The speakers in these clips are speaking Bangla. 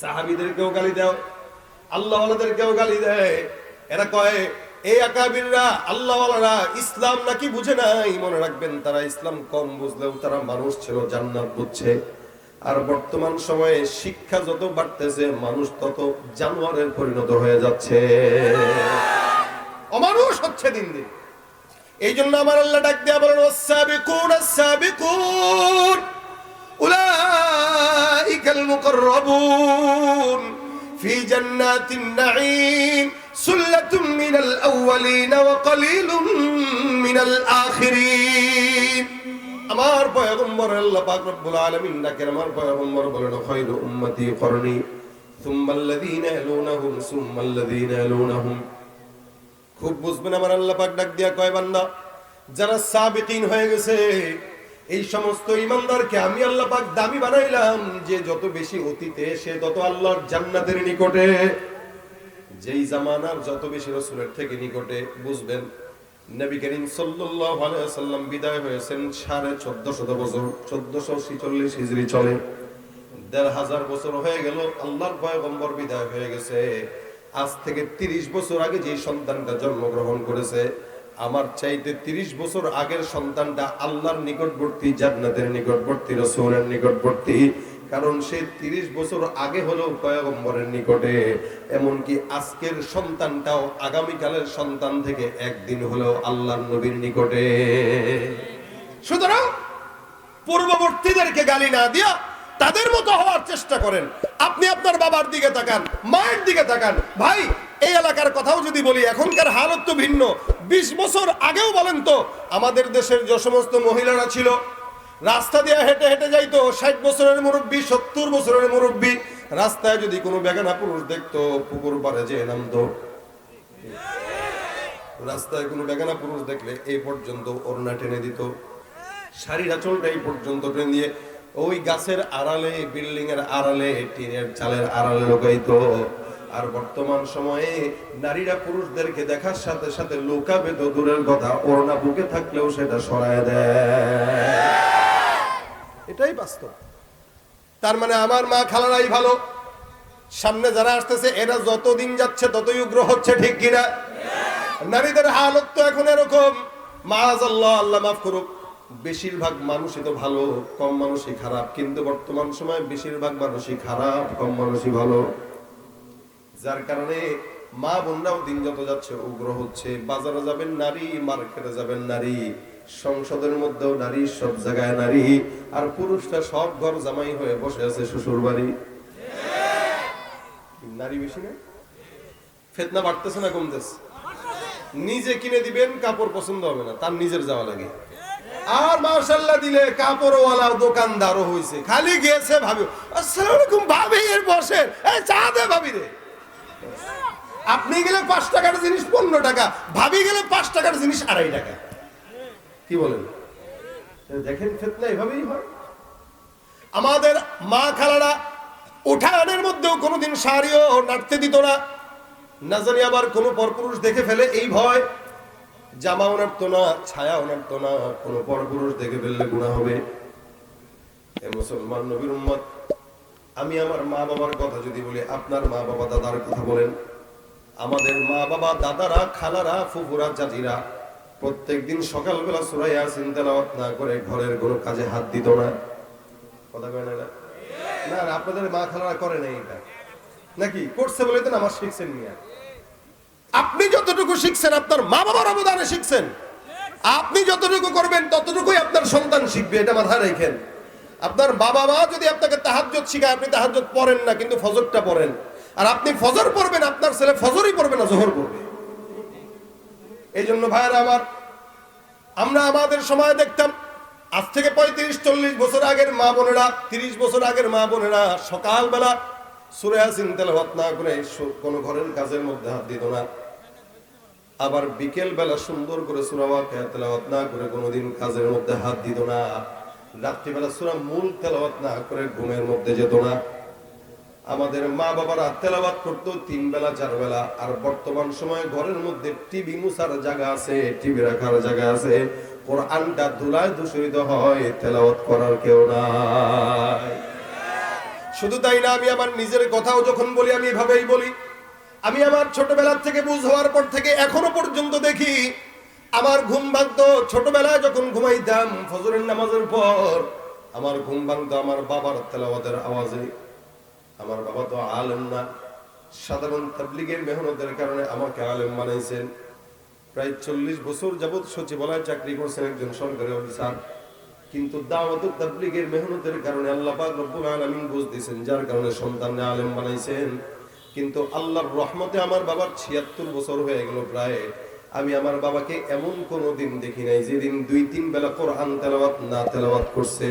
সাহাবিদেরকেও গালি দাও, আল্লাহওয়ালাদেরকেও গালি দেয়। এরা কয় এই আকাবিররা, আল্লাহওয়ালারা ইসলাম নাকি বুঝে নাই? মনে রাখবেন, তারা ইসলাম কম বুঝলেও তারা মানুষ ছিল, জান্নাত বুঝছে। আর বর্তমান সময়ে শিক্ষা যত বাড়তেছে, মানুষ তত জানোয়ারের পরিণত হয়ে যাচ্ছে। অমানুষ হচ্ছে দিন দিন। এই জন্য আমার আল্লাহ ডাক দেয়া বলেন ওয়াসাবিকুন আসাবিকুন উলাইকাল মুকাররাবুন ফি জান্নাতিন নাঈম, সুল্লাতুম মিনাল আউওয়ালিন ওয়া কলিলুম মিনাল আমার পয়গম্বর আল্লাহ পাক রব্বুল আলামিন ডাকেন, আমার পয়গম্বর বলেন, খায়রু উম্মতি করনি। সুম্মাল ইয়ালুনহুম সুম্মাল ইয়ালুনহুম। খুব বুঝবেন আমার আল্লাহ পাক ডাক দিয়া কয় বান্দা, যারা সাবিকিন হয়ে গেছে এই সমস্ত ইমানদারকে আমি আল্লাহ পাক দামি বানাইলাম, যে যত বেশি অতীতে, সে তত আল্লাহর জান্নাতের নিকটে। যেই জামানার যত বেশি রসুলের থেকে নিকটে, বুঝবেন, নবী করিম ওয়াসাল্লাম বিদায় হয়েছেন সাড়ে চোদ্দশত বছর, চোদ্দশো হিজরি চলে। দেড় হাজার বছর হয়ে গেল, আল্লাহর পয়গম্বর বিদায় হয়ে গেছে। আজ থেকে তিরিশ বছর আগে যে সন্তানটা জন্মগ্রহণ করেছে আমার চাইতে তিরিশ বছর আগের সন্তানটা আল্লাহর নিকটবর্তী, জান্নাতের নিকটবর্তী, রসুলের নিকটবর্তী। কারণ সে তিরিশ বছর আগে হলেও পয়গম্বরের নিকটে। এমনকি আজকের সন্তানটাও আগামীকালের সন্তান থেকে একদিন হলেও আল্লাহর নবীর নিকটে। সুতরাং পূর্ববর্তীদেরকে গালি না দিয়া তাদের মতো হওয়ার চেষ্টা করেন। আপনি আপনার বাবার দিকে তাকান, মায়ের দিকে তাকান। ভাই এই এলাকার কথাও যদি বলি, এখনকার হালত তো ভিন্ন। বিশ বছর আগেও বলেন তো, আমাদের দেশের যে সমস্ত মহিলারা ছিল, রাস্তা দিয়ে হেঁটে হেঁটে যাইতো, ষাট বছরের মুরব্বী, সত্তর বছরের মুরব্বী, রাস্তায় যদি কোনো বেগানা পুরুষ দেখতো, পুকুর পাড়ে যে নামতো। রাস্তায় কোনো বেগানা পুরুষ দেখলে এই পর্যন্ত ওড়না টেনে দিত। শাড়ির আঁচলটা এই পর্যন্ত টেনে দিয়ে ওই গাছের আড়ালে বিল্ডিং এর আড়ালে, টিনের চালের আড়ালে লোকাইতো। আর বর্তমান সময়ে নারীরা পুরুষদেরকে দেখার সাথে সাথে লুকাবে দূরের কথা, ওড়না বুকে থাকলেও সেটা সরায় দেয়। এটাই বাস্তব। তার মানে আমার মা খালারাই ভালো। সামনে যারা আসতেছে, এরা যত দিন যাচ্ছে ততই উগ্র হচ্ছে, ঠিক কিনা? নারীদের হালত তো এখন এরকম। মাজ আল্লাহ আল্লাহ মাফ করুক। বেশিরভাগ মানুষই তো ভালো, কম মানুষই খারাপ। কিন্তু বর্তমান সময় বেশিরভাগ মানুষই খারাপ, কম মানুষই ভালো। যার কারণে মা বোনরাও দিন যত যাচ্ছে উগ্র হচ্ছে। বাজারে যাবেন নারী, মার্কেটে যাবেন নারী। সংসদের মধ্যেও নারী, সব জায়গায় নারী। আর পুরুষটা সব ঘর জামাই হয়ে বসে আছে শ্বশুর বাড়ি নারী বেশি না? ফেতনা বাড়তেছে না কমতেছে? নিজে কিনে দিবেন, কাপড় পছন্দ হবে না, তার নিজের যাওয়া লাগে। আর মার্শাল্লাহ দিলে কাপড়ওয়ালা দোকানদারও হয়েছে খালি গেছে ভাবি, আসসালামু আলাইকুম ভাবি, এর বসে এই চা দে ভাবি রে। আপনি গেলে পাঁচ টাকার জিনিস পনেরো টাকা, ভাবি গেলে পাঁচ টাকার জিনিস আড়াই টাকা। কি বলেন? দেখেন ফেতনা এভাবেই হয়। আমাদের মা খালারা উঠানের মধ্যেও কোনোদিন শাড়িও নাড়তে দিত না। না জানি আবার কোনো পরপুরুষ দেখে ফেলে এই ভয়। জামা ওনারতো না ছায়া ওনারতো না, কোনো পরপুরুষ দেখে ফেললে গুণা হবে। মুসলমান নবীর উম্মত আমি আমার মা বাবার কথা যদি বলি আপনার মা বাবা দাদার কথা বলেন। আমাদের মা বাবা দাদারা খালারা ফুফুরা চাচিরা প্রত্যেকদিন সকালবেলা সুরাই আসিন তেলাওয়াত না করে ঘরের কোনো কাজে হাত দিত না। কথা কয় না না? না, আপনাদের মা খালারা করে নাই এটা। নাকি? করছে বলে তো আমার শিখছেন মিয়া। আপনি যতটুকু শিখছেন আপনার মা বাবার অবদানে শিখছেন। আপনি যতটুকু করবেন ততটুকুই আপনার সন্তান শিখবে এটা মাথায় রেখেন। আপনার বাবা মা যদি আপনাকে তাহাজ্জত শিখায়, আপনি তাহাজ্জত পড়েন না, কিন্তু ফজরটা পড়েন। আর আপনি ফজর পড়বেন, আপনার ছেলে ফজরই পড়বে না, জোহর পড়বে। এই জন্য ভাইয়েরা আমার, আমরা আমাদের সময় দেখতাম, আজ থেকে পঁয়ত্রিশ, চল্লিশ বছর আগের মা বোনেরা, তিরিশ বছর আগের মা বোনেরা সকালবেলা সুরে আসিন তেলাওয়াত না করে কোনো ঘরের কাজের মধ্যে হাত দিত না। আবার বিকেল বেলা সুন্দর করে সুরাওয়া তেলাওয়াত না করে কোনোদিন কাজের মধ্যে হাত দিত না। রাত্রিবেলা সুরা মূল তেলাওয়াত না করে ঘুমের মধ্যে যেত না। আমাদের মা বাবারা তেলাবাত করতো তিন বেলা, চার বেলা। আর বর্তমান সময়ে ঘরের মধ্যে টিভি মুসার জায়গা আছে, টিভি রাখার জায়গা আছে। কোরআনটা ধুলায় দূষিত হয়, তেলাওয়াত করার কেউ নাই। শুধু তাই না, আমি আমার নিজের কথাও যখন বলি, আমি এভাবেই বলি। আমি আমার ছোটবেলার থেকে বুঝ হওয়ার পর থেকে এখনও পর্যন্ত দেখি আমার ঘুম ভাঙতো ছোটবেলায় যখন ঘুমাইতাম ফজরের নামাজের পর, আমার ঘুম ভাঙতো আমার বাবার তেলাওয়াতের আওয়াজে। আমার বাবা তো আলেম না। সাধারণ তাবলিগের মেহনতের কারণে আমাকে আলেম বানাইছেন। প্রায় চল্লিশ বছর যাবৎ সচিবালয় চাকরি করছেন একজন সরকারি অফিসার। কিন্তু দাওয়াত তাবলিগের মেহনতের কারণে আল্লাহ পাক রব্বুল আলামিন বুঝ দিয়েছেন, যার কারণে সন্তানকে আলেম বানাইছেন। কিন্তু আল্লাহর রহমতে আমার বাবার ছিয়াত্তর বছর হয়ে গেল প্রায়। আমি আমার বাবাকে এমন কোনো দিন দেখি নাই যেদিন দুই তিন বেলা কোরআন তেলাওয়াত না তেলাওয়াত করছে,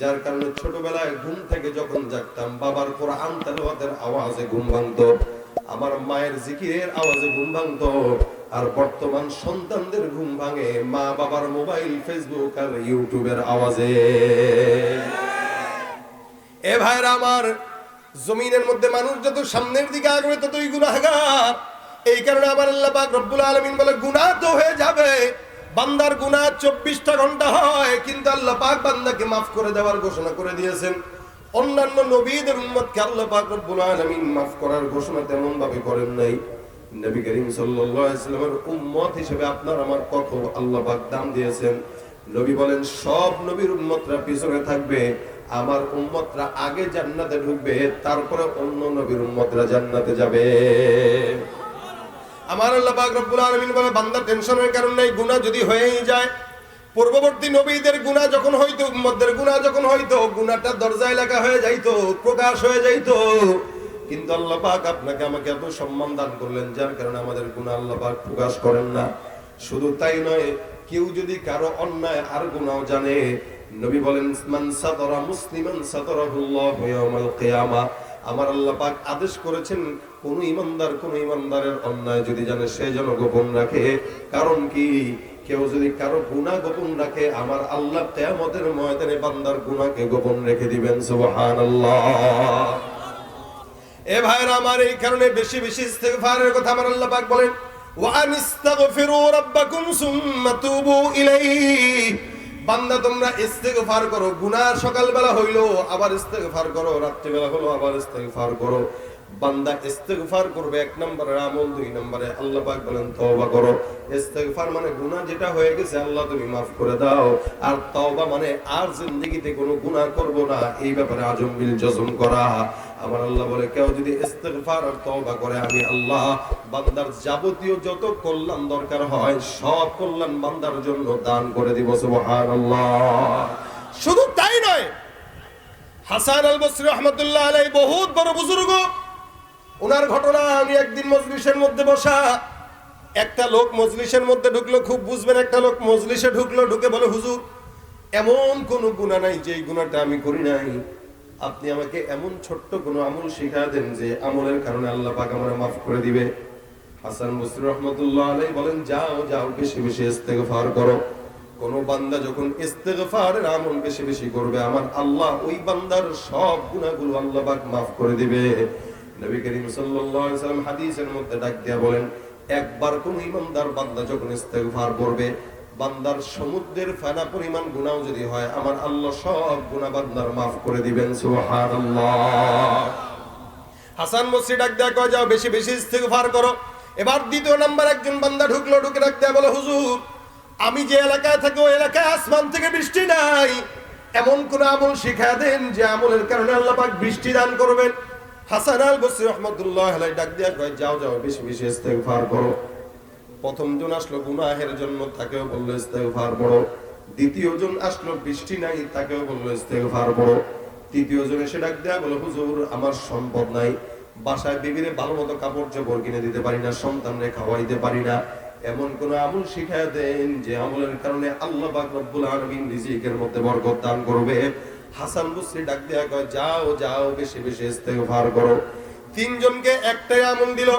যার কারণে ছোটবেলায় ঘুম থেকে যখন জাগতাম, বাবার কোরআন তেলাওয়াতের আওয়াজে ঘুম ভাঙতো, আমার মায়ের জিকিরের আওয়াজে ঘুম ভাঙতো, আর বর্তমান সন্তানদের ঘুম ভাঙে মা বাবার মোবাইল, ফেসবুক আর ইউটিউবের আওয়াজে। এ ভাইরা আমার জমিনের মধ্যে মানুষ যত সামনের দিকে আগবে ততই গুনাহগার। এই কারণে আমার আল্লাহ পাক রব্বুল আলমিন বলে, গুনাহ তো হয়ে যাবে। বান্দার গুনাহ চব্বিশটা ঘণ্টা হয়, কিন্তু আল্লাহ পাক বান্দাকে মাফ করে দেওয়ার ঘোষণা করে দিয়েছেন। অন্যান্য নবীদের উম্মতকে আল্লাহ পাক রব্বুল আলামিন মাফ করার ঘোষণা তেমন ভাবে করেন নাই। নবী করিম সাল্লামের উম্মত হিসেবে আপনার আমার কত আল্লাহ পাক দাম দিয়েছেন। নবী বলেন, সব নবীর উম্মতরা পিছনে থাকবে, আমার উম্মতরা আগে জান্নাতে ঢুকবে, তারপরে অন্য নবীর উম্মতরা জান্নাতে যাবে। আমার আল্লাহ রব্বুল আলামিন বলে বান্দা টেনশনের কারণ নাই, গুনাহ যদি হয়েই যায়। পূর্ববর্তী নবীদের গুনাহ যখন হইতো, উম্মতদের গুনাহ যখন হইতো, গুনাহটা দরজায় লেখা হয়ে যাইতো, প্রকাশ হয়ে যাইতো। কিন্তু আল্লাহ পাক আপনাকে আমাকে এত সম্মান দান করলেন, যার কারণে আমাদের গুনাহ আল্লাহ পাক প্রকাশ করেন না। শুধু তাই নয়, কেউ যদি কারও অন্যায় আর গুনাহ জানে, নবী বলেন, মান সাতারা মুসলিমান সাতারাহুল্লাহু ইয়াউমাল কিয়ামা। আমার আল্লাহ পাক আদেশ করেছেন, কোন ইমানদার কোন ইমানদারের অন্যায় যদি জানে, সে যেন গোপন রাখে। কারণ কি? কেউ যদি কারও গুনাহ গোপন রাখে, আমার আল্লাহ কিয়ামতের ময়দানে বান্দার গুনাহকে গোপন রেখে দিবেন, সুবহানাল্লাহ। এ ভাইরা আমার এই কারণে বেশি বেশি ইস্তেগফারের কথা আমার আল্লাহ পাক বলেন, ওয়া আনিস্তাগফিরু রাব্বাকুম সুম্মা তুবু ইলাইহি। বান্দা, তোমরা ইস্তেগফার করো। গুনাহ সকালবেলা হইল, আবার ইস্তেগফার করো, রাত্রিবেলা হলো, আবার ইস্তেগফার করো। বান্দা ইস্তেগফার করবে, এক আমল দুই নম্বরে, আল্লাহ পাক বলেন, তওবা করো। ইস্তেগফার মানে গুনাহ যেটা হয়ে গেছে, আল্লাহ তুমি মাফ করে দাও। আর তওবা মানে আর জিন্দেগিতে কোনো গুনাহ করব না, এই ব্যাপারে আজম বিল জজম করা। আমার আল্লাহ বলে, কেউ যদি ইস্তেগফার আর তওবা করে, আমি আল্লাহ বান্দার যাবতীয় যত কল্যাণ দরকার হয়, সব কল্যাণ বান্দার জন্য দান করে দিব, সুবহানাল্লাহ। শুধু তাই নয়, হাসান আল বসরি রহমতুল্লাহ আলাই বহুত বড় বুজুর্গ ওনার ঘটনা আমি একদিন মজলিসের মধ্যে বসা, একটা লোক মজলিসের মধ্যে ঢুকলো, খুব বুঝবেন একটা লোক মজলিসে ঢুকলো, ঢুকে বলে, হুজুর, এমন কোন গুণা নাই যে গুণাটা আমি করি নাই। আপনি আমাকে এমন ছোট্ট কোনো আমল শিখা দেন যে আমলের কারণে আল্লাহ পাক আমার মাফ করে দিবে। হাসান বসরি রহমতুল্লাহ আলাই বলেন, যাও যাও, বেশি বেশি ইস্তেগফার করো। কোন বান্দা যখন ইস্তেগফারের আমল বেশি বেশি করবে, আমার আল্লাহ ওই বান্দার সব গুনাহগুলো আল্লাহ পাক মাফ করে দিবে। নবী করিম সাল্লাল্লাহু আলাইহি হাদিসের মধ্যে ডাক দিয়া বলেন, একবার কোন ইমানদার বান্দা যখন ইস্তেগফার করবে, বান্দার সমুদ্রের ফেনা পরিমাণ গুনাহ যদি হয়, আমার আল্লাহ সব গুনাহ বান্দার maaf করে দিবেন, সুবহানাল্লাহ। হাসান মসজিদ ডাক দেয়া কয়, যাও বেশি বেশি ইস্তেগফার করো। এবার দ্বিতীয় নাম্বার একজন বান্দা ঢুকলো, ঢুকে ডাক দেয়া বলে, হুজুর, আমি যে এলাকায় থাকি, ওই এলাকায় আসমান থেকে বৃষ্টি নাই। এমন কোন আমল শিখা দেন যে আমলের কারণে আল্লাহ পাক বৃষ্টি দান করবেন। হাসান আল বসরি ডাক দিয়া কয়, যাও যাও, বেশি বেশি ইস্তেগফার করো। প্রথম জন আসলো গুনাহের জন্য, তাকেও ইস্তেগফার পড়ো। দ্বিতীয় জন আসলো, বৃষ্টি নাই, তাকেও ইস্তেগফার পড়ো। তৃতীয় জন এসে ডাক দেয়া হুজুর, আমার সম্পদ নাই। বাসায় বিবিরে ভালো মতো কাপড় চোপড় কিনে দিতে পারি না, সন্তানরে খাওয়াইতে পারি না। এমন কোন আমল শিখায় দেন যে আমলের কারণে আল্লাহ পাক রব্বুল মধ্যে বরকত দান করবে। হাসান বসরি ডাক দেয়া কয়, যাও যাও, বেশি বেশি, ইস্তেগফার করো। তিনজনকে একটাই আমল দিল।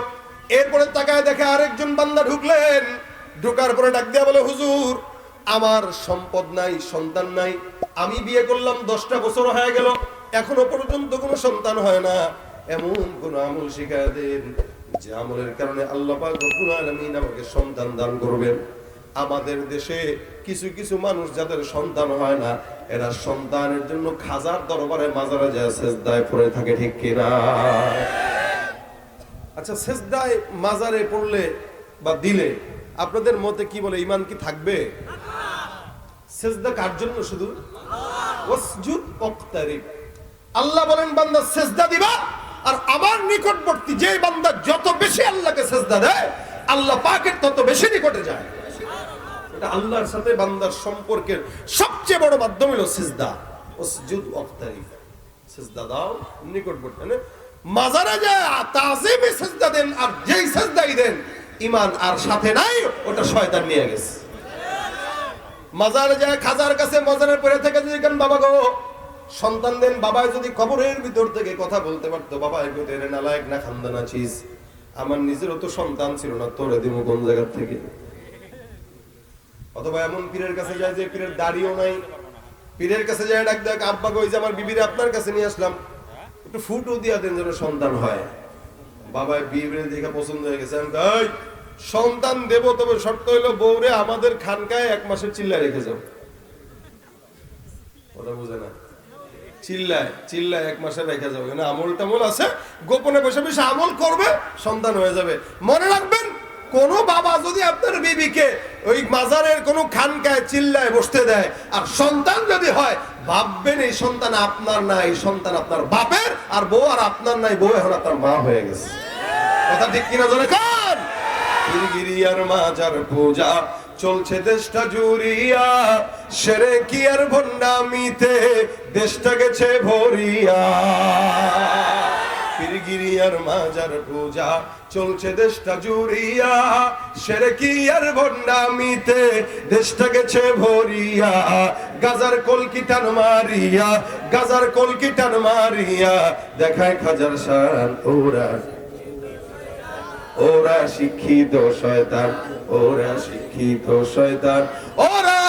এরপরে তাকায় দেখে আরেকজন বান্দা ঢুকলেন। ঢোকার পরে ডাক দেয়া বলে, হুজুর, আমার সম্পদ নাই, সন্তান নাই। আমি বিয়ে করলাম, দশটা বছর হয়ে গেল। এখনও পর্যন্ত কোনো সন্তান হয় না। এমন কোন আমল শিখায় দেন, যে আমলের কারণে আল্লাহ পাক রব্বুল আলামিন আমাকে সন্তান দান করবেন। আমাদের দেশে কিছু কিছু মানুষ যাদের সন্তান হয় না এরা সন্তানের জন্য খাজার দরবারে মাজারে যায়, সেজদায় পড়ে থাকে, ঠিক কিনা? আচ্ছা সেজদায় মাজারে পড়লে বা দিলে আপনাদের মতে কি বলে ইমান কি থাকবে? সেজদা কার জন্য শুধু? ওয়াসজুদ ওয়াক্তারিব। আল্লাহ বলেন, বান্দা সেজদা দিবা, আর আমার নিকটবর্তী যে বান্দা যত বেশি আল্লাহকে সেজদা দেয়, আল্লাহ পাকের তত বেশি নিকটে যায়। এটা আল্লাহর সাথে বান্দার সম্পর্কের সবচেয়ে বড় মাধ্যম হলো সিজদা। ওয়াক্তারিব সিজদা দাও, নিকটবর্তী। মানে মাজারে যায় সিজদা দেন, আর যেই সিজদাই দেন আর সাথে নাই, ওটা শয়তান নিয়ে গেছে। মাজারে যায়, খাজার কাছে মজারের পরে থেকে যদি কেন, বাবা গো যদি কবরের ভিতর থেকে কথা বলতে পারতো বাবা এগো তেরে নালায়ক, না খান্দানা, চিজ। আমার নিজেরও তো সন্তান ছিল না, তোরে দিব কোন জায়গার থেকে? অথবা এমন পীরের কাছে যায় যে পীরের দাড়িও নাই। পীরের কাছে যায়, ডাক দেখ আব্বা কই যে আমার বিবিরে আপনার কাছে নিয়ে আসলাম। একটু ফুটও দিয়া দেন যেন সন্তান হয়। বাবা বিবিরে দেখে পছন্দ হয়ে গেছে। আমি সন্তান দেব, তবে শর্ত হইল বউরে আমাদের খানকায় এক মাসের চিল্লায় রেখে যাও। কথা বুঝে না। চিল্লায় চিল্লায় এক মাসে রেখে যাবে আমল টামল আছে। গোপনে বসে বসে আমল করবে, সন্তান হয়ে যাবে। মনে রাখবেন কোন বাবা যদি আপনার বিবিকে ওই মাজারের কোন খানকায় চিল্লায় বসতে দেয়, আর সন্তান যদি হয়, ভাববেন এই সন্তান আপনার না, এই সন্তান আপনার বাপের, আর বউ আর আপনার নাই, বউ এখন আপনার মা হয়ে গেছে। কথা ঠিক কিনা ধরে কান? গিরিয়ার মাজার পূজা, চলছে দেশটা জুড়িয়া, সেরে কি আর ভণ্ডামিতে, দেশটা গেছে ভরিয়া। পীরগিরিয়ার মাজার পূজা চলছে দেশটা জুড়িয়া। সেরে কি আর ভণ্ডামিতে দেশটা গেছে ভরিয়া। গাজার কলকিটান মারিয়া, গাজার কলকিটান মারিয়া। দেখায় খাজার শান, ওরা ওরা শিক্ষিত শয়তান, ওরা শিক্ষিত শয়তান, ওরা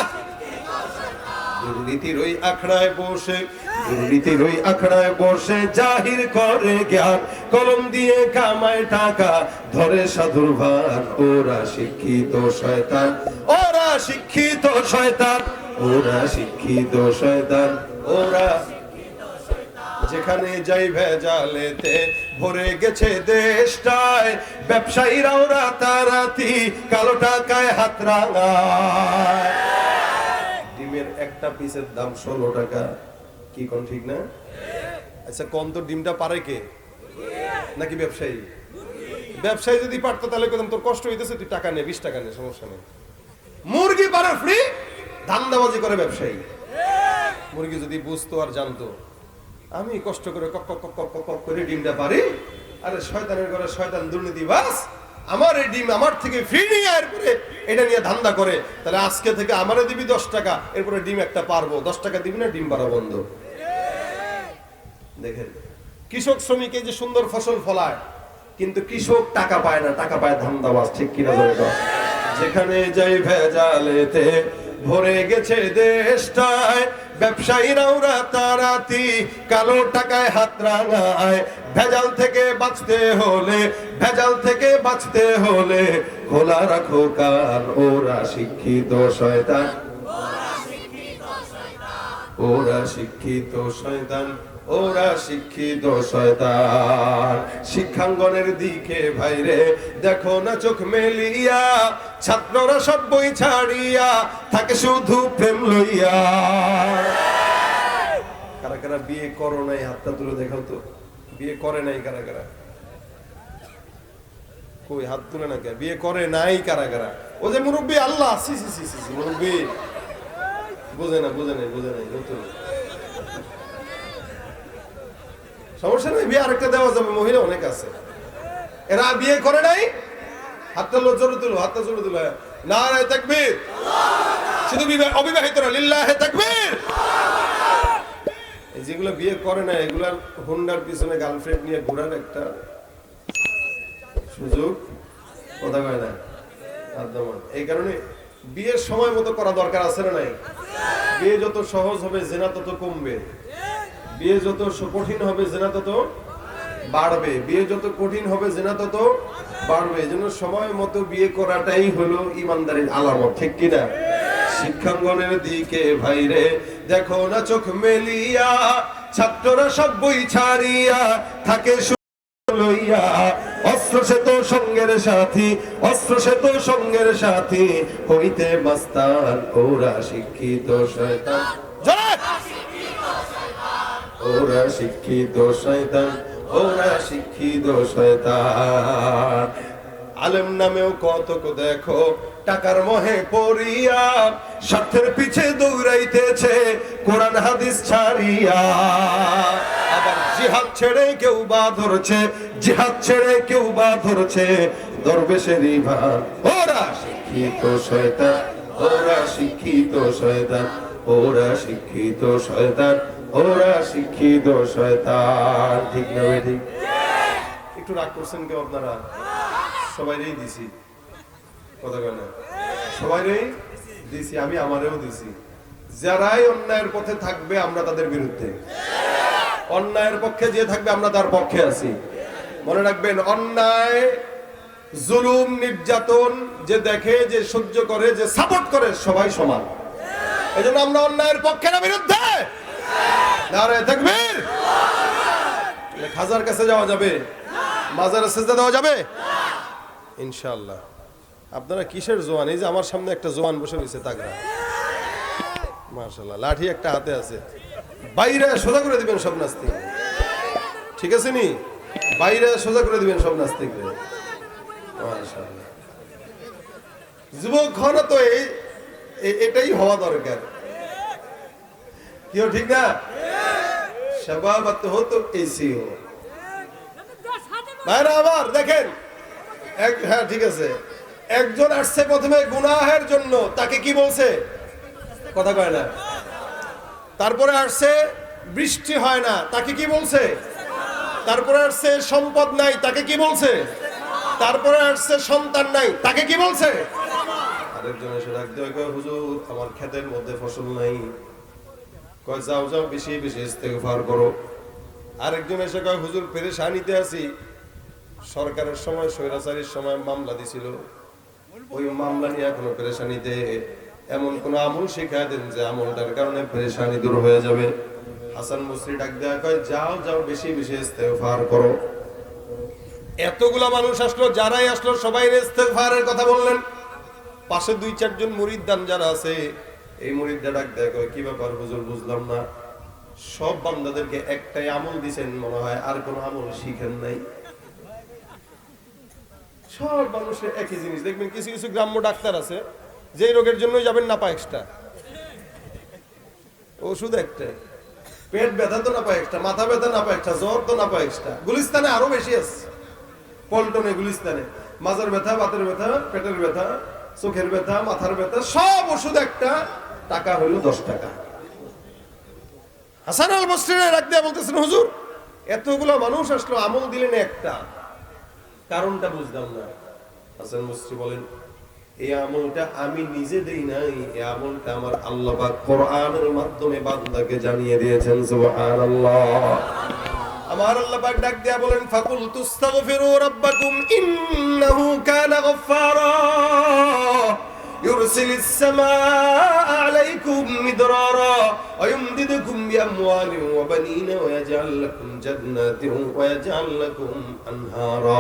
দুর্নীতির ওই আখড়ায় বসে, দুর্নীতির ওই আখড়ায় বসে জাহির করে জ্ঞান। কলম দিয়ে কামায় টাকা, ধরে সাধুর ভান ওরা শিক্ষিত শয়তান, ওরা শিক্ষিত শয়তান, ওরা শিক্ষিত শয়তান, ওরা যেখানে যাই ভেজালেতে ভরে গেছে দেশটায় ব্যবসায়ীরাও রাতারাতি কালো টাকায় হাত রাঙায়। একটা পিসের দাম ষোলো টাকা। কি কোন ঠিক না? আচ্ছা কম তো ডিমটা পারে কে? নাকি ব্যবসায়ী? ব্যবসায়ী যদি পারতো তাহলে তোর কষ্ট হইতেছে, তুই টাকা নে, বিশ টাকা নে, সমস্যা নেই। মুরগি পারে ফ্রি ধান্দাবাজি করে ব্যবসায়ী। মুরগি যদি বুঝতো আর জানতো, আমি কষ্ট করে কক কক কক কক করে ডিমটা পারি, আরে শয়তানের ঘরে শয়তান দুর্নীতি বাস আমার এই ডিম আমার থেকে ফ্রি নিয়ে এরপরে এটা নিয়ে ধান্দা করে। তাহলে আজকে থেকে আমারে দিবি দশ টাকা, এরপরে ডিম একটা পারব। দশ টাকা দিবি না, ডিম পারা বন্ধ। দেখেন, কৃষক শ্রমিক এই যে সুন্দর ফসল ফলায়, কিন্তু কৃষক টাকা পায় না, টাকা পায় ধান্দাবাজ, ঠিক কিনা ধরে যেখানে যাই ভেজালেতে ভরে গেছে দেশটায় ব্যবসায়ীরাও রাতারাতি কালো টাকায় হাত রাঙায়। ভেজাল থেকে বাঁচতে হলে ভেজাল থেকে বাঁচতে হলে খোলা রাখো কান ওরা শিক্ষিত শয়তান। ওরা শিক্ষিত শয়তান। ওরা শিক্ষিত শয়তান। শিক্ষাঙ্গনের দিকে ভাইরে, দেখো না চোখ মেলিয়া, ছাত্ররা সব বই ছাড়িয়া থাকে শুধু প্রেম লইয়া। কারা কারা বিয়ে করো নাই, হাতটা তুলে দেখাও তো। বিয়ে করে নাই কারা কারা? কই, হাত তুলে না কে? বিয়ে করে নাই কারা কারা? ও যে মুরব্বী, আল্লাহ, সি সি সি সি মুরব্বী। বুঝে না, বুঝে নাই বুঝে নাই, নতুন। সমস্যা নেই, বিয়ে আরেকটা দেওয়া যাবে, মহিলা অনেক আছে। এরা বিয়ে করে নাই? হাতটা তুলো, হাতটা জোরে তুলো। না তাকবীর। শুধু লিল্লাহে তাকবীর। যেগুলো বিয়ে করে না এগুলার পিছনে গার্লফ্রেন্ড নিয়ে ঘোরার একটা সুযোগ কথা কয় না। এই কারণে বিয়ের সময় মতো করা দরকার আছে না নাই? বিয়ে যত সহজ হবে, জেনা তত কমবে। বিয়ে যত কঠিন হবে, জেনা তত বাড়বে। বিয়ে যত কঠিন হবে, জেনা তত বাড়বে। জন্য সময় মতো বিয়ে করাটাই হলো ইমানদারির আলামত, ঠিক কিনা শিক্ষাঙ্গনের দিকে ভাইরে, দেখো না চোখ মেলিয়া, ছাত্ররা সব বই ছাড়িয়া থাকে লইয়া। অস্ত্র সঙ্গের সাথী, অস্ত্র সঙ্গের সাথী, হইতে মাস্তান ওরা শিক্ষিত শয়তান! ওরা শিক্ষিত শয়তান, ওরা শিক্ষিত শয়তান। আলেম নামেও কতক দেখো, টাকার মোহে পড়িয়া, স্বার্থের পিছে দৌড়াইতেছে, কোরআন হাদিস ছাড়িয়া। আবার জিহাদ ছেড়ে কেউ বা ধরছে, জিহাদ ছেড়ে কেউ বা ধরছে দরবেশেরই ভান ওরা শিক্ষিত শয়তান, ওরা শিক্ষিত শয়তান, ওরা শিক্ষিত শয়তান। ওরা শিক্ষিত শয়তান। ঠিক না ঠিক? একটু রাগ করছেন কেউ আপনারা? সবাইরেই দিছি। কথা কয় না? সবাইরেই দিছি, আমি আমারেও দিছি। যারাই অন্যায়ের পথে থাকবে, আমরা তাদের বিরুদ্ধে। অন্যায়ের পক্ষে যে থাকবে, আমরা তার পক্ষে আছি। মনে রাখবেন, অন্যায়, জুলুম, নির্যাতন, যে দেখে, যে সহ্য করে, যে সাপোর্ট করে, সবাই সমান। এজন্য আমরা অন্যায়ের পক্ষে না, বিরুদ্ধে! তাহলে খাজার কাছে যাওয়া যাবে? মাজারে সেজদা দেওয়া যাবে? ইনশাআল্লাহ। আপনারা কিসের জোয়ান? এই যে আমার সামনে একটা জোয়ান বসে রয়েছে তাগরা মার্শাল্লাহ লাঠি একটা হাতে আছে। বাইরে সোজা করে দিবেন সব নাস্তিক। ঠিক আছে নি? বাইরে সোজা করে দিবেন সব নাস্তিক। মার্শাল্লাহ যুবক হন তো এই এটাই হওয়া দরকার। কেউ ঠিক না সবাবত হো তো এসি আবার দেখেন হ্যাঁ ঠিক আছে একজন আসছে প্রথমে গুনাহের জন্য, তাকে কি বলছে? কথা কয় না। তারপরে আসছে, বৃষ্টি হয় না, তাকে কি বলছে? তারপরে আসছে, সম্পদ নাই, তাকে কি বলছে? তারপরে আসছে, সন্তান নাই, তাকে কি বলছে? আরেকজন হুজুর, আমার ক্ষেতের মধ্যে ফসল নাই। কয়, যাও যাও, বেশি বেশি, ইস্তেগফার করো। আরেকজন এসে কয়, হুজুর, পেরেশানিতে আছি। সরকারের সময়, স্বৈরাচারীর সময় মামলা দিছিল। ওই মামলা নিয়ে এখনও পেরেশানিতে এমন কোন আমল শেখা দেন যে আমলটার কারণে পেরেশানি দূর হয়ে যাবে। হাসান মুসরি ডাক দেয়া কয়, যাও যাও, বেশি বেশি ইস্তেগফার করো। এতগুলা মানুষ আসলো, যারাই আসলো, সবাই ইস্তেগফারের কথা বললেন। পাশে দুই, চারজন মুরিদ দান যারা আছে এই মুরিদরা ডাক দেয় কি ব্যাপার হুজুর, বুঝলাম না। সব বান্দাদেরকে একটাই আমল দিছেন মনে হয়, আর কোন আমল শিখেন নাই। সব মানুষের একই জিনিস। দেখবেন কিছু কিছু গ্রাম্য ডাক্তার আছে যে রোগের জন্যই যাবেন না পায় এক্সট্রা ওষুধ একটা পেট ব্যথা তো না পায় একটা মাথা ব্যথা না পায় একটা জ্বর তো না পায় এক্সট্রা গুলিস্তানে আরও বেশি আছে। পল্টনে, গুলিস্তানে। মাজার ব্যথা, বাতের ব্যথা, পেটের ব্যথা, চোখের ব্যথা, মাথার ব্যথা, সব ওষুধ একটা। টাকা হইল দশ টাকা। হাসান আল বস্তিরে রাখ দিয়ে বলতেছেন, হুজুর, এতগুলো মানুষ আসলো, আমল দিলেন একটা? কারণটা বুঝলাম না। হাসান মুস্তি বলেন, এই আমলটা আমি নিজে দেই নাই, এই আমলটা আমার আল্লাহ পাক কোরআনের মাধ্যমে বান্দাকে জানিয়ে দিয়েছেন, সুবহানাল্লাহ। আমার আল্লাহ পাক ডাক দিয়া বলেন ফাকুল তুস্তাগফিরু রাব্বাকুম ইন্নাহু কানা গফফারা। يرسل السماء عليكم مدرارا ويمددكم بأموال وبنين ويجعل لكم جنات ويجعل لكم أنهارا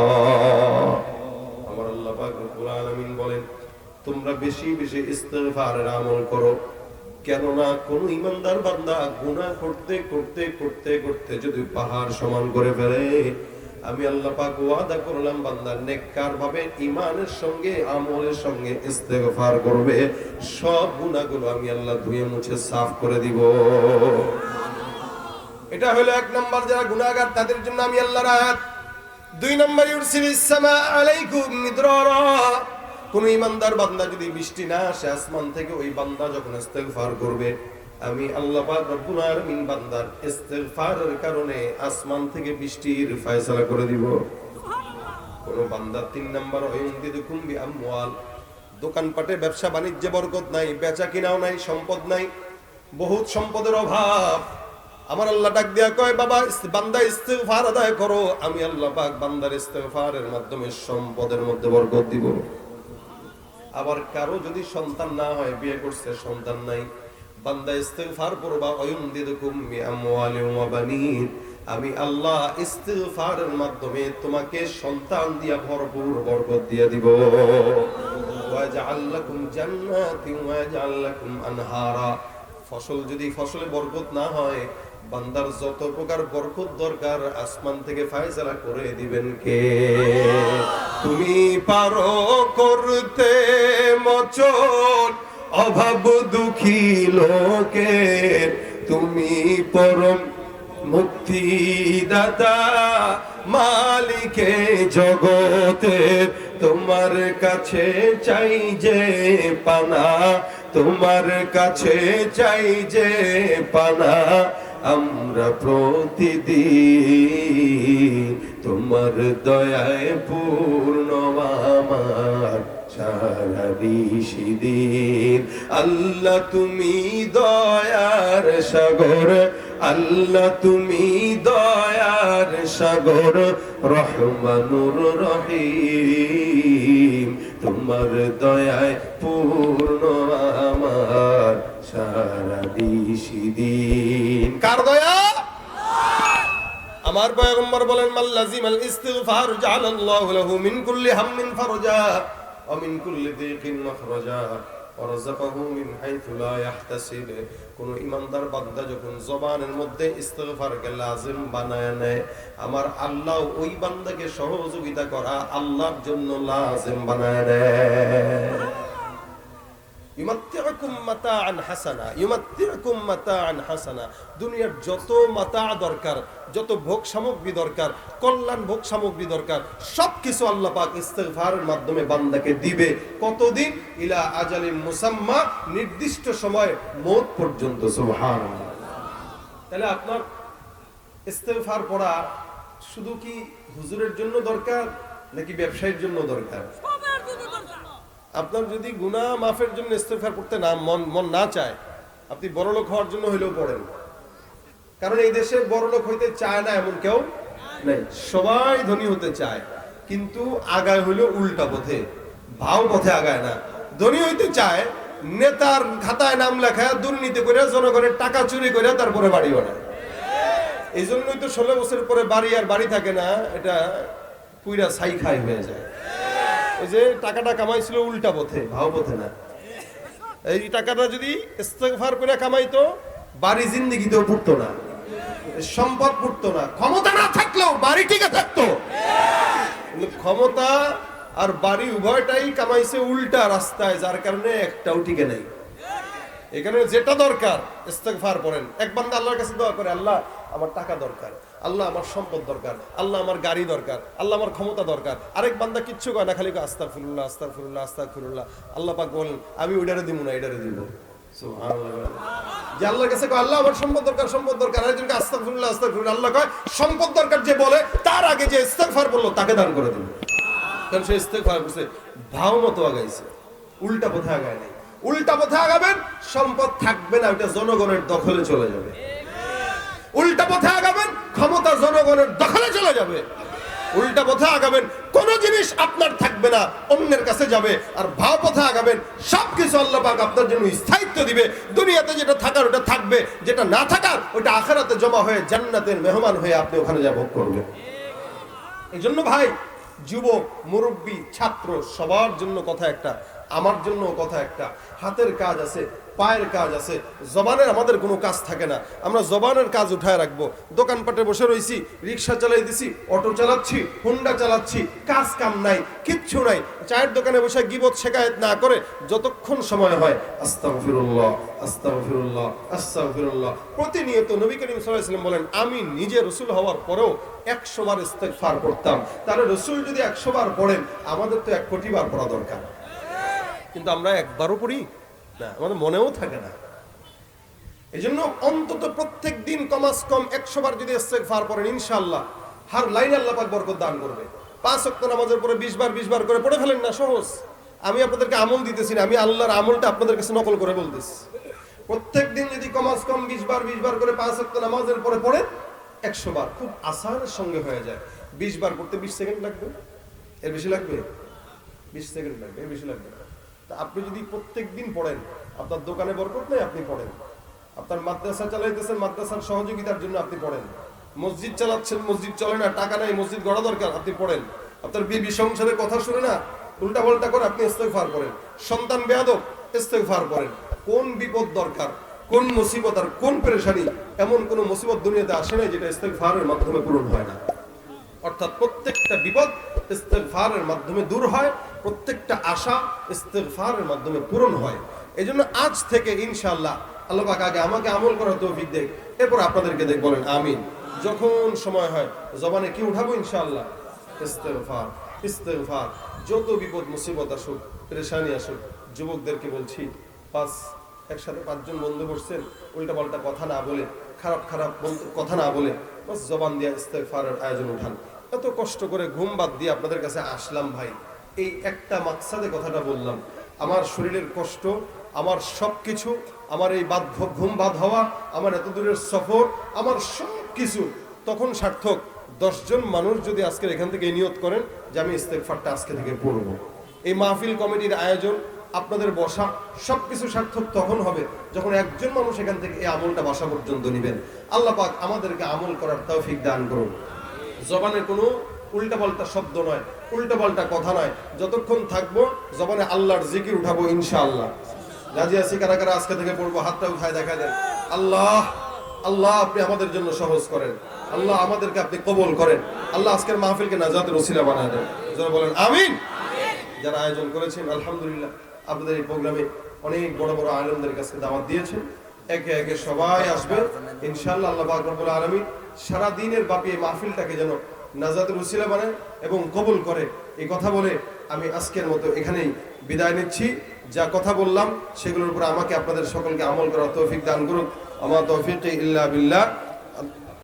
আমার আল্লাহ পাক রব্বুল আলামিন বলেন তোমরা বেশি বেশি ইস্তেগফারের আমল করো কেননা কোন ইমানদার বান্দা গুনাহ করতে করতে করতে করতে যদি পাহাড় সমান করে ফেলে আমি আল্লাহ পাক ওয়াদা করলাম, বান্দা নেককার ভাবে ইমানের সঙ্গে, আমলের সঙ্গে ইস্তেগফার করবে। সব গুনাহগুলো আমি আল্লাহ ধুয়ে মুছে সাফ করে দিব। এটা হলো এক নাম্বার, যারা গুনাহগার, তাদের জন্য আমি আল্লাহর আয়াত। দুই নম্বর, ইউরসিলিস সামা আলাইকুম মিদরারা। কোন ইমানদার বান্দা যদি বৃষ্টি না আসে, আসমান থেকে ওই বান্দা যখন ইস্তেগফার করবে আমি আল্লাহ রব্বুল আলামিন বান্দার ইস্তেগফারের কারণে আসমান থেকে বৃষ্টির ফয়সালা করে দিব। কোন বান্দা তিন নম্বর ওয়ুমদিদুকুম বিআমওয়াল দোকানপাটে ব্যবসা বাণিজ্যে বরকত নাই বেচা কিনাও নাই সম্পদ নাই বহুত সম্পদের অভাব। আমার আল্লাহ ডাক দিয়া কয় বাবা বান্দা ইস্তেগফার আদায় করো। আমি আল্লাহ পাক বান্দার ইস্তেগফারের মাধ্যমে সম্পদের মধ্যে বরকত দিব। আবার কারও যদি সন্তান না হয় বিয়ে করছে সন্তান নাই বান্দা আমি আল্লাহ ইস্তেগফারের মাধ্যমে তোমাকে সন্তান দিয়া ভরপুর বরকত দিয়া দিব। আনহারা। ফসল যদি ফসলে বরকত না হয়, বান্দার যত প্রকার বরকত দরকার, আসমান থেকে ফায়সালা করে দিবেন কে? তুমি পারো করতে মচন অভাব দুঃখী লোকের তুমি পরম মুক্তিদাতা, মালিকে জগতের তোমার কাছে চাই যে পানা, তোমার কাছে চাই যে পানা, আমরা প্রতিদিন তোমার দয়ায় পূর্ণ আমার। সারা আল্লাহ তুমি দয়ার সাগর, আল্লাহ তুমি দয়ার সাগর, রহমানুর রহিম। তোমার দয়ায় পূর্ণ আমার সারা দিন কার দয়া? আমার পয়গম্বর বলেন মাল্লাজিম আল ইস্তিগফার জাআলাল্লাহু লাহু মিন কুল্লি হাম্মিন ফারজা। ওয়া كل ضيق مخرجا কোন ইমানদার বান্দা যখন জবানের মধ্যে ইস্তিগফারকে লাজিম বানায় নেয়, আমার আল্লাহ ওই বান্দাকে সহযোগিতা করা আল্লাহর জন্য লাজিম বানায় নেয় দুনিয়ার যত মাতা দরকার, যত ভোগ সামগ্রী দরকার, কল্যাণ ভোগ সামগ্রী দরকার মাধ্যমে বান্দাকে দিবে। কতদিন? ইলা আজালিম মুসাম্মা, নির্দিষ্ট সময় মৌত পর্যন্ত তাহলে আপনার ইস্তেগফার পড়া শুধু কি হুজুরের জন্য দরকার, নাকি ব্যবসায়ীর জন্য দরকার? আপনার যদি গুনাহ মাফের জন্য ইস্তেগফার করতে না মন মন না চায়, আপনি বড়লোক হওয়ার জন্য হইলেও পড়েন কারণ এই দেশে বড়লোক হইতে চায় না এমন কেউ নেই। সবাই ধনী হতে চায়, কিন্তু আগায় হইল উল্টা পথে, ভাও পথে আগায় না। ধনী হইতে চায়, নেতার খাতায় নাম লেখায় দুর্নীতি করে জনগণের টাকা চুরি করে তারপরে বাড়ি বানায়। এই জন্যই তো ষোলো বছর পরে বাড়ি আর বাড়ি থাকে না, এটা পুইরা সাই খাই হয়ে যায়। ওই যে টাকাটা কামাইছিল উল্টা পথে, ভাও পথে না। এই টাকাটা যদি ইস্তেগফার করে কামাইতো, বাড়ি জিন্দিগিতেও পড়তো না। সম্পদ পড়তো না। ক্ষমতা না থাকলেও বাড়ি টিকে থাকতো। ক্ষমতা আর বাড়ি উভয়টাই কামাইছে উল্টা রাস্তায়, যার কারণে একটাও টিকে নেই। এখানে যেটা দরকার, ইস্তেগফার পড়েন। এক বান্দা আল্লাহর কাছে দোয়া করে, আল্লাহ, আমার টাকা দরকার। আল্লাহ আমার সম্পদ দরকার, আল্লাহ আমার গাড়ি দরকার, আল্লাহ আমার ক্ষমতা দরকার। আরেক বান্দা কিচ্ছু কয় না, খালি আস্তাক ফুরুল্লাহ আস্তাক ফুরুল্লাহ আস্তাক ফুরুল্লাহ আল্লাহ পাক বলেন, আমি ওইটারে দিব না, এটারে দিব উল্টা পথে আগায় নাই। উল্টা পথে আগাবেন, সম্পদ থাকবে না ওটা জনগণের দখলে চলে যাবে। উল্টা পথে আগাবেন, ক্ষমতা জনগণের দখলে চলে যাবে। উল্টা পথে আগাবেন, কোন জিনিস আপনার থাকবে না, অন্যের কাছে যাবে। আর ভাও পথে আগাবেন, সবকিছু আল্লাহ পাক আপনার জন্য স্থায়িত্ব দিবে। দুনিয়াতে যেটা থাকার, ওটা থাকবে। যেটা না থাকার, ওটা আখেরাতে জমা হয়ে জান্নাতের মেহমান হয়ে আপনি ওখানে যা ভোগ করবেন। এই জন্য ভাই, যুবক, মুরব্বী, ছাত্র, সবার জন্য কথা একটা, আমার জন্য কথা একটা। হাতের কাজ আছে পায়ের কাজ আছে। জবানের আমাদের কোনো কাজ থাকে না। আমরা জবানের কাজ উঠায় রাখব। দোকানপাটে বসে রয়েছি রিক্সা চালাই দিছি, অটো চালাচ্ছি, হুন্ডা চালাচ্ছি, কাজ কাম নাই, কিচ্ছু নাই। চায়ের দোকানে বসে গিবত শেখায়ত না করে যতক্ষণ সময় হয়, আস্তাগফিরুল্লাহ আস্তাগফিরুল্লাহ আস্তাগফিরুল্লাহ। প্রতিনিয়ত নবী করিম ওয়াসাল্লাম বলেন, আমি নিজে রসুল হওয়ার পরেও একশো বার ইস্তেগফার করতাম। তাহলে রসুল যদি একশো বার পড়েন, আমাদের তো এক কোটি বার পড়া দরকার। কিন্তু আমরা একবারও পড়ি না, আমাদের মনেও থাকে না। এই জন্য অন্তত প্রত্যেক দিন কমাস কম একশো বার যদি ইস্তেগফার পড়েন, ইনশাআল্লাহ, হার লাইন আল্লাহ পাক বরকত দান করবে। পাঁচ ওয়াক্ত নামাজের পরে বিশ বার বিশ বার করে পড়ে ফেলেন না, সহজ। আমি আপনাদেরকে আমল দিতেছি না, আমি আল্লাহর আমলটা আপনাদের কাছে নকল করে বলতেছি। প্রত্যেক দিন যদি কমাস কম বিশ বার বিশ বার করে পাঁচ ওয়াক্ত নামাজের পরে পড়েন, একশো বার, খুব আসানের সঙ্গে হয়ে যায়। বিশ বার পড়তে বিশ সেকেন্ড লাগবে? এর বেশি লাগবে? বিশ সেকেন্ড লাগবে, এর বেশি লাগবে না। আপনি যদি প্রত্যেক দিন পড়েন, আপনার দোকানে বরকত নেই, আপনি পড়েন। আপনার মাদ্রাসা চালাইতেছেন, মাদ্রাসার সহযোগিতার জন্য আপনি পড়েন। মসজিদ চালাচ্ছেন, মসজিদ চলে না, টাকা নাই, মসজিদ গড়া দরকার, আপনি পড়েন। আপনার বিবি সংসারের কথা শুনে না উল্টা পাল্টা করে আপনি ইস্তেগফার করেন। সন্তান বেয়াদব, ইস্তেগফার করেন। কোন বিপদ দরকার, কোন মুসিবত আর কোন পেরেশানি, এমন কোন মুসিবত দুনিয়াতে আসে না যেটা ইস্তেগফারের মাধ্যমে পূরণ হয় না। অর্থাৎ প্রত্যেকটা বিপদ ইস্তেগফারের মাধ্যমে দূর হয়, প্রত্যেকটা আশা ইস্তেগফারের মাধ্যমে পূরণ হয়। এই আজ থেকে ইনশাল্লাহ আল্লাহ আগে আমাকে আমল করার তৌফিক দেখ, এরপর আপনাদেরকে দেখ বলেন, আমিন। যখন সময় হয়, জবানে কি উঠাবো ইনশাল্লাহ ইস্তেগফার ইস্তেগফার। যত বিপদ, মুসিবত আসুক, পেরেশানি আসুক, যুবকদেরকে বলছি, পাঁচ, একসাথে পাঁচজন বন্ধু বসছেন, উল্টা পাল্টা কথা না বলে, খারাপ খারাপ কথা না বলে, বাস জবান দিয়ে ইস্তেগফারের আয়োজন উঠান। এত কষ্ট করে ঘুম বাদ দিয়ে আপনাদের কাছে আসলাম ভাই। এই একটা মাকসাদে কথাটা বললাম। আমার শরীরের কষ্ট, আমার সব কিছু আমার এই বাদ ঘুম বাদ হওয়া, আমার এত দূরের সফর, আমার সব কিছু তখন সার্থক, দশজন মানুষ যদি আজকের এখান থেকে নিয়ত করেন যে আমি ইস্তেগফারটা আজকে থেকে পড়ব। এই মাহফিল কমিটির আয়োজন, আপনাদের বসা, সবকিছু সার্থক তখন হবে যখন একজন মানুষ এখান থেকে এই আমলটা বাসা পর্যন্ত নেবেন। আল্লাহ পাক আমাদেরকে আমল করার তৌফিক দান করুন। জবানের কোনো উল্টাপাল্টা শব্দ নয়, উল্টাপাল্টা কথা নয়। যতক্ষণ থাকব, জবানে আল্লাহর জিকির উঠাবো ইনশাআল্লাহ। রাজি আছি কারা কারা? আজকে থেকে পড়ব, হাতটা উঠায় দেখা দেন। আল্লাহ আল্লাহ আপনি আমাদের জন্য সহজ করেন। আল্লাহ আমাদেরকে আপনি কবল করেন। আল্লাহ আজকের মাহফিলকে নাজাতের ওসিলা বানায় দেন। যারা বলেন, আমিন। যারা আয়োজন করেছেন, আলহামদুলিল্লাহ, আপনাদের এই প্রোগ্রামে অনেক বড় বড় আলমদের কাছে দাওয়াত দিয়েছেন। একে একে সবাই আসবে। ইনশাল্লাহ আল্লাহ পাক আলমী সারা দিনের বাপি এই মাহফিলটাকে যেন নাজাতের উসিলা বানায় এবং কবুল করে। এই কথা বলে আমি আজকের মতো এখানেই বিদায় নিচ্ছি। যা কথা বললাম সেগুলোর উপর আমাকে আপনাদের সকলকে আমল করার তৌফিক দান করুন। আমার তৌফিক ইল্লা বিল্লাহ।